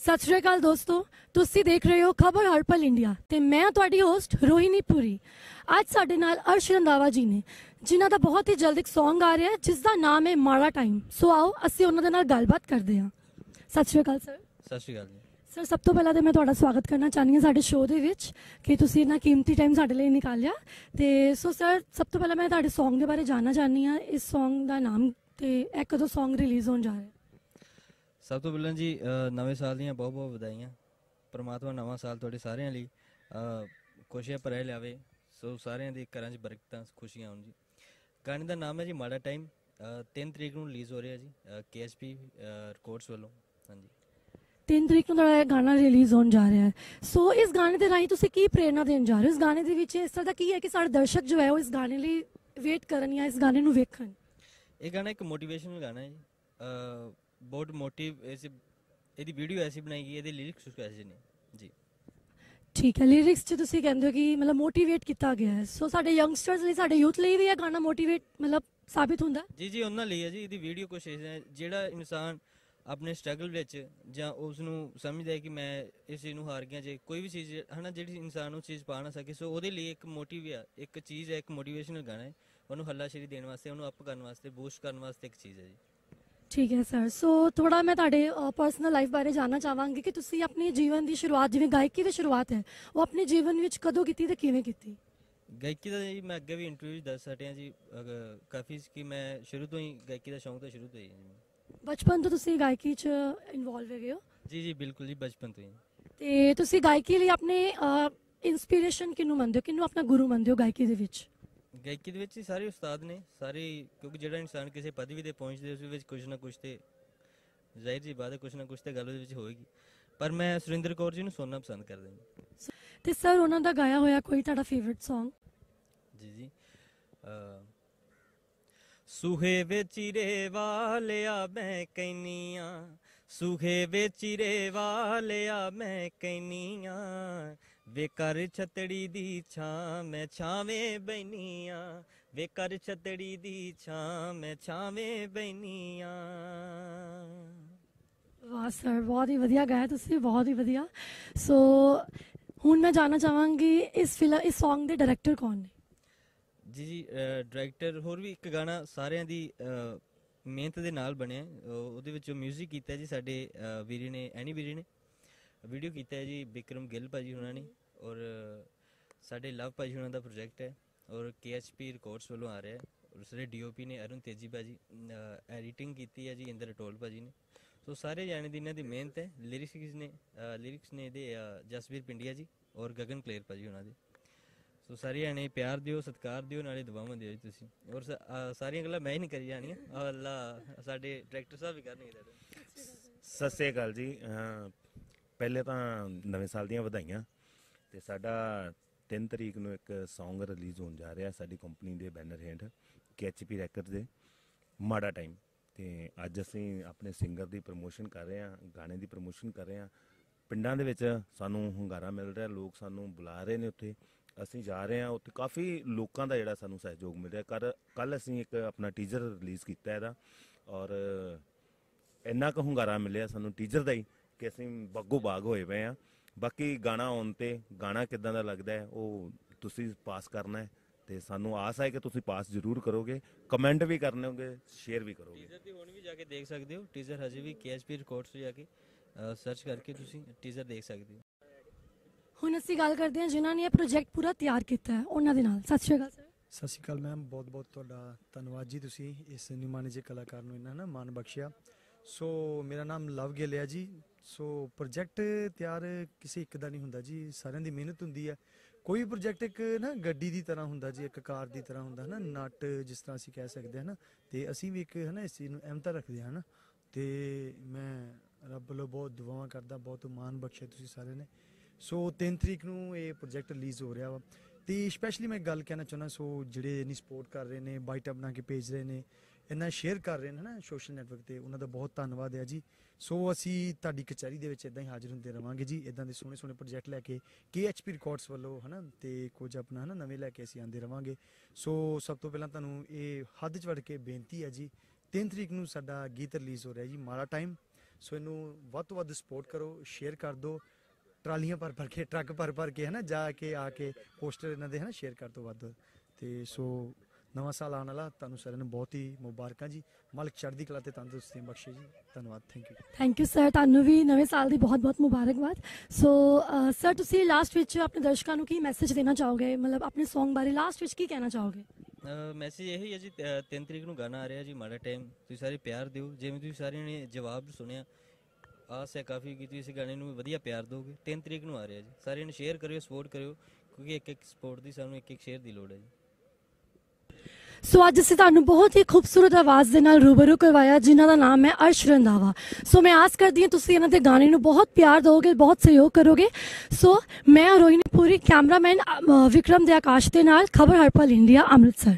ਸਤਿ ਸ਼੍ਰੀ ਅਕਾਲ ਦੋਸਤੋ ਤੁਸੀਂ ਦੇਖ ਰਹੇ ਹੋ ਖਬਰ ਹਰਪਲ ਇੰਡੀਆ ਤੇ ਮੈਂ ਤੁਹਾਡੀ ਹੋਸਟ ਰੋਹਿਣੀ ਪੁਰੀ। ਅੱਜ ਸਾਡੇ ਨਾਲ ਅਰਸ਼ ਰੰਦਾਵਾ ਜੀ ਨੇ ਜਿਨ੍ਹਾਂ ਦਾ ਬਹੁਤ ਹੀ ਜਲਦ ਇੱਕ Song ਆ ਰਿਹਾ ਹੈ ਜਿਸ ਦਾ ਨਾਮ ਹੈ ਮਾੜਾ ਟਾਈਮ ਸੋ ਆਓ ਅਸੀਂ ਉਹਨਾਂ ਦੇ ਨਾਲ ਗੱਲਬਾਤ ਕਰਦੇ ਹਾਂ। ਸਤਿ ਸ਼੍ਰੀ ਅਕਾਲ ਸਰ ਸਤਿ ਸ਼੍ਰੀ ਅਕਾਲ ਜੀ। ਸਰ ਸਭ ਤੋਂ ਪਹਿਲਾਂ ਤਾਂ ਮੈਂ ਤੁਹਾਡਾ ਸਵਾਗਤ ਕਰਨਾ ਚਾਹੁੰਦੀ ਹਾਂ ਸਾਡੇ ਸ਼ੋਅ ਦੇ ਵਿੱਚ ਕਿ ਤੁਸੀਂ ਇੰਨਾ ਕੀਮਤੀ ਟਾਈਮ ਸਾਡੇ ਲਈ ਨਿਕਾਲਿਆ। ਤੇ ਸੋ ਸਰ ਸਭ ਤੋਂ ਪਹਿਲਾਂ ਮੈਂ ਤੁਹਾਡੇ Song ਦੇ ਬਾਰੇ ਜਾਨਣਾ ਚਾਹੁੰਦੀ ਹਾਂ। ਇਸ Song ਦਾ ਨਾਮ ਤੇ ਇਹ ਕਦੋਂ Song ਰਿਲੀਜ਼ ਹੋਣ ਜਾ ਰਿਹਾ ਹੈ? ਸਭ ਤੋਂ ਪਹਿਲਾਂ ਜੀ ਨਵੇਂ ਸਾਲ ਦੀਆਂ ਬਹੁਤ ਬਹੁਤ ਵਧਾਈਆਂ। ਪ੍ਰਮਾਤਮਾ ਨਵਾਂ ਸਾਲ ਤੁਹਾਡੇ ਸਾਰਿਆਂ ਲਈ ਖੁਸ਼ੀਆਂ ਭਰਿਆ ਲਿਆਵੇ। ਸੋ ਸਾਰਿਆਂ ਦੇ ਘਰਾਂ 'ਚ ਬਰਕਤਾਂ ਖੁਸ਼ੀਆਂ ਆਉਣ ਜੀ। ਗਾਣੇ ਦਾ ਨਾਮ ਹੈ ਜੀ ਮਾੜਾ ਟਾਈਮ। 3 ਤਰੀਕ ਨੂੰ ਰਿਲੀਜ਼ ਹੋ ਰਿਹਾ ਜੀ ਕੇਐਸਪੀ ਰਿਕਾਰਡਸ ਵੱਲੋਂ। ਹਾਂਜੀ। 3 ਤਰੀਕ ਨੂੰ ਤੁਹਾਡਾ ਇਹ ਗਾਣਾ ਰਿਲੀਜ਼ ਹੋਣ ਜਾ ਰਿਹਾ ਹੈ। ਸੋ ਇਸ ਗਾਣੇ ਦੇ ਰਾਹੀਂ ਤੁਸੀਂ ਕੀ ਪ੍ਰੇਰਣਾ ਦੇਣ ਜਾ ਰਹੇ ਹੋ? ਇਸ ਗਾਣੇ ਦੇ ਵਿੱਚ ਇਸ ਤਰ੍ਹਾਂ ਦਾ ਕੀ ਹੈ ਕਿ ਸਾਡੇ ਦਰਸ਼ਕ ਜੋ ਹੈ ਉਹ ਇਸ ਗਾਣੇ ਲਈ ਵੇਟ ਕਰਨ ਜਾਂ ਇਸ ਗਾਣੇ ਨੂੰ ਵੇਖਣ? ਇਹ ਗਾਣਾ ਇੱਕ ਮੋਟੀਵੇਸ਼ਨਲ ਗਾਣਾ ਹੈ ਜੀ। ਬਹੁਤ ਮੋਟਿਵ ਐਸੀ ਇਹਦੀ ਵੀਡੀਓ ਐਸੀ ਬਣਾਈ ਗਈ ਇਹਦੇ ਲਿਰਿਕਸ ਉਸ ਐਸੇ ਨੇ ਜੀ ਠੀਕ ਹੈ ਲਿਰਿਕਸ 'ਚ ਤੁਸੀਂ ਕਹਿੰਦੇ ਹੋ ਕਿ ਮਤਲਬ ਮੋਟੀਵੇਟ ਕੀਤਾ ਗਿਆ ਹੈ ਸੋ ਸਾਡੇ ਯੰਗਸਟਰਸ ਲਈ ਸਾਡੇ ਯੂਥ ਲਈ ਵੀ ਇਹ ਗਾਣਾ ਮੋਟੀਵੇਟ ਮਤਲਬ ਸਾਬਿਤ ਹੁੰਦਾ ਜੀ ਜੀ ਉਹਨਾਂ ਲਈ ਹੈ ਜੀ ਇਹਦੀ ਵੀਡੀਓ ਕੁਛ ਇਸ ਹੈ ਜਿਹੜਾ ਇਨਸਾਨ ਆਪਣੇ ਸਟਰਗਲ ਵਿੱਚ ਜਾਂ ਉਸ ਨੂੰ ਸਮਝਦਾ ਹੈ ਕਿ ਮੈਂ ਇਸ ਚੀਜ਼ ਨੂੰ ਹਾਰ ਗਿਆ ਜੇ ਕੋਈ ਵੀ ਚੀਜ਼ ਹਨਾ ਜਿਹੜੀ ਇਨਸਾਨ ਉਹ ਚੀਜ਼ ਪਾ ਨਾ ਸਕੇ ਸੋ ਉਹਦੇ ਲਈ ਇੱਕ ਮੋਟਿਵ ਹੈ ਇੱਕ ਚੀਜ਼ ਹੈ ਇੱਕ ਮੋਟੀਵੇਸ਼ਨਲ ਗਾਣਾ ਹੈ ਉਹਨੂੰ ਹੱਲਾਸ਼ੇਰੀ ਦੇਣ ਵਾਸਤੇ ਉਹਨੂੰ ਅਪ ਕਰਨ ਵਾਸਤੇ ਬੂਸਟ ਕਰਨ ਵਾਸਤੇ ਇੱਕ ਚੀਜ਼ ਹੈ ਜੀ ਠੀਕ ਹੈ ਸਰ ਸੋ ਥੋੜਾ ਮੈਂ ਤੁਹਾਡੇ ਪਰਸਨਲ ਲਾਈਫ ਬਾਰੇ ਜਾਨਣਾ ਚਾਹਾਂਗੀ ਕਿ ਤੁਸੀਂ ਆਪਣੇ ਜੀਵਨ ਦੀ ਸ਼ੁਰੂਆਤ ਜਿਵੇਂ ਗਾਇਕੀ ਦੀ ਸ਼ੁਰੂਆਤ ਹੈ ਉਹ ਆਪਣੇ ਜੀਵਨ ਵਿੱਚ ਕਦੋਂ ਕੀਤੀ ਤੇ ਕਿਵੇਂ ਕੀਤੀ? ਗਾਇਕੀ ਦਾ ਜੀ ਮੈਂ ਅੱਗੇ ਵੀ ਇੰਟਰਵਿਊ ਦੱਸ ਹਟਿਆ ਜੀ ਅਗ- ਕਾਫੀ ਕਿ ਮੈਂ ਸ਼ੁਰੂ ਤੋਂ ਹੀ ਗਾਇਕੀ ਦਾ ਸ਼ੌਂਕ ਤਾਂ ਸ਼ੁਰੂ ਤੋਂ ਹੀ ਹੈ ਜੀ। ਬਚਪਨ ਤੋਂ ਤੁਸੀਂ ਗਾਇਕੀ 'ਚ ਇਨਵੋਲਵ ਹੈਗੇ ਹੋ? ਜੀ ਜੀ ਬਿਲਕੁਲ ਜੀ ਬਚਪਨ ਤੋਂ ਹੀ। ਤੇ ਤੁਸੀਂ ਗਾਇਕੀ ਲਈ ਆਪਣੇ ਇਨਸਪੀਰੇਸ਼ਨ ਕਿਹਨੂੰ ਮੰਨਦੇ ਹੋ? ਕਿਹਨੂੰ ਆਪਣਾ ਗੁਰੂ ਮੰਨਦੇ ਹੋ ਗਾਇਕੀ ਦੇ ਵਿੱਚ? ਗਾਇਕੀ ਦੇ ਵਿੱਚ ਹੀ ਸਾਰੇ ਉਸਤਾਦ ਨੇ ਸਾਰੇ ਕਿਉਂਕਿ ਜਿਹੜਾ ਇਨਸਾਨ ਕਿਸੇ ਪਦਵੀ ਤੇ ਪਹੁੰਚਦੇ ਉਸ ਵਿੱਚ ਕੁਝ ਨਾ ਕੁਝ ਤੇ ਜ਼ਾਹਿਰ ਜੀ ਬਾਤ ਹੈ ਕੁਝ ਨਾ ਕੁਝ ਤੇ ਗੱਲ ਉਹਦੇ ਵਿੱਚ ਹੋਏਗੀ। ਪਰ ਮੈਂ ਸੁਰਿੰਦਰ ਕੌਰ ਜੀ ਨੂੰ ਸੁਣਨਾ ਪਸੰਦ ਕਰਦਾ ਜੀ। ਤੇ ਸਰ ਉਹਨਾਂ ਦਾ ਗਾਇਆ ਹੋਇਆ ਕੋਈ ਤੁਹਾਡਾ ਫੇਵਰਿਟ Song? ਜੀ ਜੀ। ਸੁਹੇ ਵਿੱਚ ਰੇ ਵਾਲਿਆ ਮੈਂ ਕੈਨੀਆਂ ਸੁਹੇ ਵਿੱਚ ਰੇ ਵਾਲਿਆ ਮੈਂ ਕੈਨੀਆਂ ਵੇ ਕਰ ਛਤੜੀ ਦੀ ਛਾਂ ਮੈਂ ਛਾਵੇਂ ਬੈਨੀਆਂ। ਵੇ ਕਰ ਛਤੜੀ ਦੀ ਛਾਂ ਮੈਂ ਛਾਵੇਂ ਬੈਨੀਆਂ। ਵਾਹ ਸਰ ਬਹੁਤ ਹੀ ਵਧੀਆ ਗਾਇਆ ਤੁਸੀਂ ਬਹੁਤ ਹੀ ਵਧੀਆ। ਸੋ ਹੁਣ ਮੈਂ ਜਾਨਣਾ ਚਾਹਾਂਗੀ ਇਸ ਫਿਲਮ ਇਸ Song ਦੇ ਡਾਇਰੈਕਟਰ ਕੌਣ ਨੇ? ਜੀ ਜੀ ਡਾਇਰੈਕਟਰ ਹੋਰ ਵੀ ਇੱਕ ਗਾਣਾ ਸਾਰਿਆਂ ਦੀ ਮਿਹਨਤ ਦੇ ਨਾਲ ਬਣਿਆ। ਉਹਦੇ ਵਿੱਚ ਮਿਊਜ਼ਿਕ ਕੀਤਾ ਜੀ ਸਾਡੇ ਵੀਰੇ ਨੇ ਐਨੀ ਵੀਰੇ ਨੇ। ਵੀਡੀਓ ਕੀਤਾ ਹੈ ਜੀ ਵਿਕਰਮ ਗਿੱਲ ਭਾਜੀ ਉਹਨਾਂ ਨੇ ਔਰ ਸਾਡੇ ਲਵ ਭਾਜੀ ਉਹਨਾਂ ਦਾ ਪ੍ਰੋਜੈਕਟ ਹੈ ਔਰ KHP ਰਿਕਾਰਡਸ ਵੱਲੋਂ ਆ ਰਿਹਾ ਹੈ ਔਰ ਸਾਰੇ ਡੀਓਪੀ ਨੇ ਅਰੁਣ ਤੇਜੀ ਭਾਜੀ ਐਡੀਟਿੰਗ ਕੀਤੀ ਹੈ ਜੀ ਇੰਦਰ ਟੋਲ ਭਾਜੀ ਨੇ। ਸੋ ਸਾਰੇ ਜਾਣੇ ਦੀ ਇਹਨਾਂ ਦੀ ਮਿਹਨਤ ਹੈ ਲਿਰਿਕਸ ਨੇ ਲਿਰਿਕਸ ਨੇ ਇਹਦੇ ਜਸਵੀਰ ਪਿੰਡੀਆ ਜੀ ਔਰ ਗਗਨ ਕਲੇਰ ਭਾਜੀ ਉਹਨਾਂ ਦੇ। ਸੋ ਸਾਰੇ ਜਾਣੇ ਪਿਆਰ ਦਿਓ, ਸਤਿਕਾਰ ਦਿਓ, ਨਾਲੇ ਦੁਆਵਾਂ ਦਿਓ ਜੀ ਤੁਸੀਂ। ਔਰ ਸ- ਸਾਰੀਆਂ ਗੱਲਾਂ ਮੈਂ ਹੀ ਨਹੀਂ ਕਰੀ ਜਾਣੀਆਂ। ਆਹ ਅੱਲਾ, ਸਾਡੇ ਡਾਇਰੈਕਟਰ ਸਾਹਿਬ ਵੀ ਕਰਨਗੇ ਸਤਿ ਸ੍ਰੀ ਅਕਾਲ ਜੀ ਪਹਿਲੇ ਤਾਂ ਨਵੇਂ ਸਾਲ ਦੀਆਂ ਵਧਾਈਆਂ ਤੇ ਸਾਡਾ 3 ਤਰੀਕ ਨੂੰ ਇੱਕ Song ਰਿਲੀਜ਼ ਹੋਣ ਜਾ ਰਿਹਾ ਸਾਡੀ ਕੰਪਨੀ ਦੇ ਬੈਨਰ ਹੇਠ KHP ਰੈਕਰਡਸ ਦੇ, ਮਾੜਾ ਟਾਈਮ ਤੇ ਅੱਜ ਅਸੀਂ ਆਪਣੇ ਸਿੰਗਰ ਦੀ ਪ੍ਰੋਮੋਸ਼ਨ ਕਰ ਰਹੇ ਹਾਂ, ਗਾਣੇ ਦੀ ਪ੍ਰੋਮੋਸ਼ਨ ਕਰ ਰਹੇ ਹਾਂ। ਪਿੰਡਾਂ ਦੇ ਵਿੱਚ ਸਾਨੂੰ ਹੁੰਗਾਰਾ ਮਿਲ ਰਿਹਾ, ਲੋਕ ਸਾਨੂੰ ਬੁਲਾ ਰਹੇ ਨੇ ਉੱਥੇ। ਅਸੀਂ ਜਾ ਰਹੇ ਹਾਂ, ਉੱਥੇ ਕਾਫੀ ਲੋਕਾਂ ਦਾ ਜਿਹੜਾ ਸਾਨੂੰ ਸਹਿਯੋਗ ਮਿਲ ਰਿਹਾ। ਕਰ ਕੱਲ ਅਸੀਂ ਇੱਕ ਆਪਣਾ ਟੀਜ਼ਰ ਰਿਲੀਜ਼ ਕੀਤਾ ਇਹਦਾ ਔਰ ਇੰਨਾ ਕੁ ਹੁੰਗਾਰਾ ਮਿਲਿਆ ਸਾਨੂੰ ਟੀਚਰ ਦਾ ਹੀ। ਕਿ ਅਸੀਂ ਬਾਗੋ ਬਾਗ ਹੋਏ ਪਏ ਆ ਬਾਕੀ ਗਾਣਾ ਆਉਣ ਤੇ ਗਾਣਾ ਕਿਦਾਂ ਦਾ ਲੱਗਦਾ ਹੈ ਉਹ ਤੁਸੀਂ ਪਾਸ ਕਰਨਾ ਹੈ ਤੇ ਸਾਨੂੰ ਆਸ ਹੈ ਕਿ ਤੁਸੀਂ ਪਾਸ ਜ਼ਰੂਰ ਕਰੋਗੇ। ਕਮੈਂਟ ਵੀ ਕਰਨੇ ਹੋਗੇ ਸ਼ੇਅਰ ਵੀ ਕਰੋਗੇ। ਟੀਜ਼ਰ ਤੇ ਹੁਣ ਵੀ ਜਾ ਕੇ ਦੇਖ ਸਕਦੇ ਹੋ। ਟੀਜ਼ਰ ਹਜੇ ਵੀ KHP ਰਿਕਾਰਡਸ ਤੇ ਜਾ ਕੇ ਸਰਚ ਕਰਕੇ ਤੁਸੀਂ ਟੀਜ਼ਰ ਦੇਖ ਸਕਦੇ ਹੋ। ਹੁਣ ਅਸੀਂ ਗੱਲ ਕਰਦੇ ਹਾਂ ਜਿਨ੍ਹਾਂ ਨੇ ਇਹ ਪ੍ਰੋਜੈਕਟ ਪੂਰਾ ਤਿਆਰ ਕੀਤਾ ਹੈ ਉਹਨਾਂ ਦੇ ਨਾਲ। ਸਤਿ ਸ਼੍ਰੀ ਅਕਾਲ ਸਰ ਸਤਿ ਸ਼੍ਰੀ ਅਕਾਲ ਮੈਮ ਬਹੁਤ ਬਹੁਤ ਤੁਹਾਡਾ ਧੰਨਵਾਦ ਜੀ ਤੁਸੀਂ ਇਸ ਨਿਮਾਣੇ ਜੇ ਕਲਾਕਾਰ ਨੂੰ ਇਹਨਾਂ ਨਾ ਮਾਣ ਬਖਸ਼ਿਆ। ਸੋ ਮੇਰਾ ਨਾਮ ਲਵ ਗਿੱਲ ਹੈ ਜੀ। ਸੋ ਪ੍ਰੋਜੈਕਟ ਤਿਆਰ ਕਿਸੇ ਇੱਕ ਦਾ ਨਹੀਂ ਹੁੰਦਾ ਜੀ, ਸਾਰਿਆਂ ਦੀ ਮਿਹਨਤ ਹੁੰਦੀ ਹੈ। ਕੋਈ ਪ੍ਰੋਜੈਕਟ ਇੱਕ ਨਾ ਗੱਡੀ ਦੀ ਤਰ੍ਹਾਂ ਹੁੰਦਾ ਜੀ, ਇੱਕ ਕਾਰ ਦੀ ਤਰ੍ਹਾਂ ਹੁੰਦਾ ਹੈ ਨਾ ਨਟ ਜਿਸ ਤਰ੍ਹਾਂ ਅਸੀਂ ਕਹਿ ਸਕਦੇ ਹਾਂ ਨਾ ਤੇ ਅਸੀਂ ਵੀ ਇੱਕ ਹੈ ਨਾ ਇਸ ਚੀਜ਼ ਨੂੰ ਅਹਿਮਤਾ ਰੱਖਦੇ ਹਾਂ ਨਾ ਤੇ ਮੈਂ ਰੱਬ ਵੱਲੋਂ ਬਹੁਤ ਦੁਆਵਾਂ ਕਰਦਾ, ਬਹੁਤ ਮਾਣ ਬਖਸ਼ਿਆ ਤੁਸੀਂ ਸਾਰਿਆਂ ਨੇ। ਸੋ 3 ਤਰੀਕ ਨੂੰ ਇਹ ਪ੍ਰੋਜੈਕਟ ਰਿਲੀਜ਼ ਹੋ ਰਿਹਾ ਵਾ। ਤੇ ਸਪੈਸ਼ਲੀ ਮੈਂ ਗੱਲ ਕਹਿਣਾ ਚਾਹੁੰਦਾ ਸੋ ਜਿਹੜੇ ਇਨੀ ਸਪੋਰਟ ਕਰ ਰਹੇ ਨੇ ਬਾਈਟ ਬਣਾ ਕੇ ਭੇਜ ਰਹੇ ਨੇ ਇੰਨਾ ਸ਼ੇਅਰ ਕਰ ਰਹੇ ਨੇ ਨਾ ਸੋਸ਼ਲ ਨੈਟਵਰਕ ਤੇ, ਉਹਨਾਂ ਦਾ ਬਹੁਤ ਧੰਨਵਾਦ ਹੈ ਜੀ। ਸੋ ਅਸੀਂ ਤੁਹਾਡੀ ਕਚਹਿਰੀ ਦੇ ਵਿੱਚ ਇਦਾਂ ਹੀ ਹਾਜ਼ਰ ਹੁੰਦੇ ਰਵਾਂਗੇ ਜੀ ਇਦਾਂ ਦੇ ਸੋਹਣੇ ਸੋਹਣੇ ਪ੍ਰੋਜੈਕਟ ਲੈ ਕੇ KHP ਰਿਕਾਰਡਸ ਵੱਲੋਂ ਹਨਾ ਤੇ ਕੁਝ ਆਪਣਾ ਹਨਾ ਨਵੇਂ ਲੈ ਕੇ ਅਸੀਂ ਆਂਦੇ ਰਵਾਂਗੇ। ਸੋ ਸਭ ਤੋਂ ਪਹਿਲਾਂ ਤੁਹਾਨੂੰ ਇਹ ਹੱਦ ਚ ਵੜ ਕੇ ਬੇਨਤੀ ਹੈ ਜੀ 3 ਤਰੀਕ ਨੂੰ ਸਾਡਾ ਗੀਤ ਰਿਲੀਜ਼ ਹੋ ਰਿਹਾ ਜੀ, ਮਾੜਾ ਟਾਈਮ ਸੋ ਇਹਨੂੰ ਵੱਧ ਤੋਂ ਵੱਧ ਸਪੋਰਟ ਕਰੋ ਸ਼ੇਅਰ ਕਰ ਦਿਓ, ਟਰਾਲੀਆਂ ਭਰ ਭਰ ਕੇ, ਟਰੱਕ ਭਰ ਭਰ ਕੇ ਹੈ ਨਾ ਜਾ ਕੇ, ਆ ਕੇ ਪੋਸਟਰ ਇਹਨਾਂ ਦੇ ਹੈ ਨਾ ਸ਼ੇਅਰ ਕਰ ਦਿਓ ਵੱਧ। ਤੇ ਸੋ ਨਵਾਂ ਸਾਲ ਆਉਣ ਵਾਲਾ ਤੁਹਾਨੂੰ ਸਾਰਿਆਂ ਨੂੰ ਬਹੁਤ ਹੀ ਮੁਬਾਰਕਾਂ ਜੀ। ਮਾਲਕ ਚੜ੍ਹਦੀ ਕਲਾ ਤੇ ਤੰਦਰੁਸਤੀ ਬਖਸ਼ੇ ਜੀ। ਧੰਨਵਾਦ thank you thank you sir ਤੁਹਾਨੂੰ ਵੀ ਨਵੇਂ ਸਾਲ ਦੀ ਬਹੁਤ-ਬਹੁਤ ਮੁਬਾਰਕਬਾਦ। ਸੋ ਸਰ ਤੁਸੀਂ ਲਾਸਟ ਵਿੱਚ ਆਪਣੇ ਦਰਸ਼ਕਾਂ ਨੂੰ ਕੀ ਮੈਸੇਜ ਦੇਣਾ ਚਾਹੋਗੇ? ਮਤਲਬ ਆਪਣੇ Song ਬਾਰੇ ਲਾਸਟ ਵਿੱਚ ਕੀ ਕਹਿਣਾ ਚਾਹੋਗੇ? ਮੈਸੇਜ ਇਹ ਹੀ ਹੈ ਜੀ 3 ਤਰੀਕ ਨੂੰ ਗਾਣਾ ਆ ਰਿਹਾ ਜੀ ਮਾੜਾ ਟਾਈਮ ਤੁਸੀਂ ਸਾਰੇ ਪਿਆਰ ਦਿਓ। ਜਿਵੇਂ ਤੁਸੀਂ ਸਾਰਿਆਂ ਨੇ ਜਵਾਬ ਸੁਣਿਆ ਆਸ ਹੈ ਕਾਫੀ ਕਿ ਤੁਸੀਂ ਇਸ ਗਾਣੇ ਨੂੰ ਵਧੀਆ ਪਿਆਰ ਦਿਓਗੇ 3 ਤਰੀਕ ਨੂੰ ਆ ਰਿਹਾ ਜੀ। ਸਾਰਿਆਂ ਨੇ ਸ਼ੇਅਰ ਕਰਿਓ ਸਪੋਰਟ ਕਰਿਓ ਕਿਉਂਕਿ ਇੱਕ ਇੱਕ ਸਪੋਰਟ ਦੀ ਸਾਨੂੰ ਇੱਕ ਇੱਕ ਸ਼ੇਅਰ ਦੀ ਲੋੜ ਹੈ ਜੀ। ਸੋ ਅੱਜ ਅਸੀਂ ਤੁਹਾਨੂੰ ਬਹੁਤ ਹੀ ਖੂਬਸੂਰਤ ਆਵਾਜ਼ ਦੇ ਨਾਲ ਰੂਬਰੂ ਕਰਵਾਇਆ, ਜਿਨ੍ਹਾਂ ਦਾ ਨਾਮ ਹੈ ਅਰਸ਼ ਰੰਧਾਵਾ। ਸੋ ਮੈਂ ਆਸ ਕਰਦੀ ਹਾਂ ਤੁਸੀਂ ਇਹਨਾਂ ਦੇ ਗਾਣੇ ਨੂੰ ਬਹੁਤ ਪਿਆਰ ਦਿਓਗੇ, ਬਹੁਤ ਸਹਿਯੋਗ ਕਰੋਗੇ। ਸੋ ਮੈਂ ਰੋਹਿਣੀ ਪੂਰੀ ਕੈਮਰਾਮੈਨ ਵਿਕਰਮ ਦੇ ਆਕਾਸ਼ ਦੇ ਨਾਲ, ਖਬਰ ਹਰਪਲ ਇੰਡੀਆ, ਅੰਮ੍ਰਿਤਸਰ।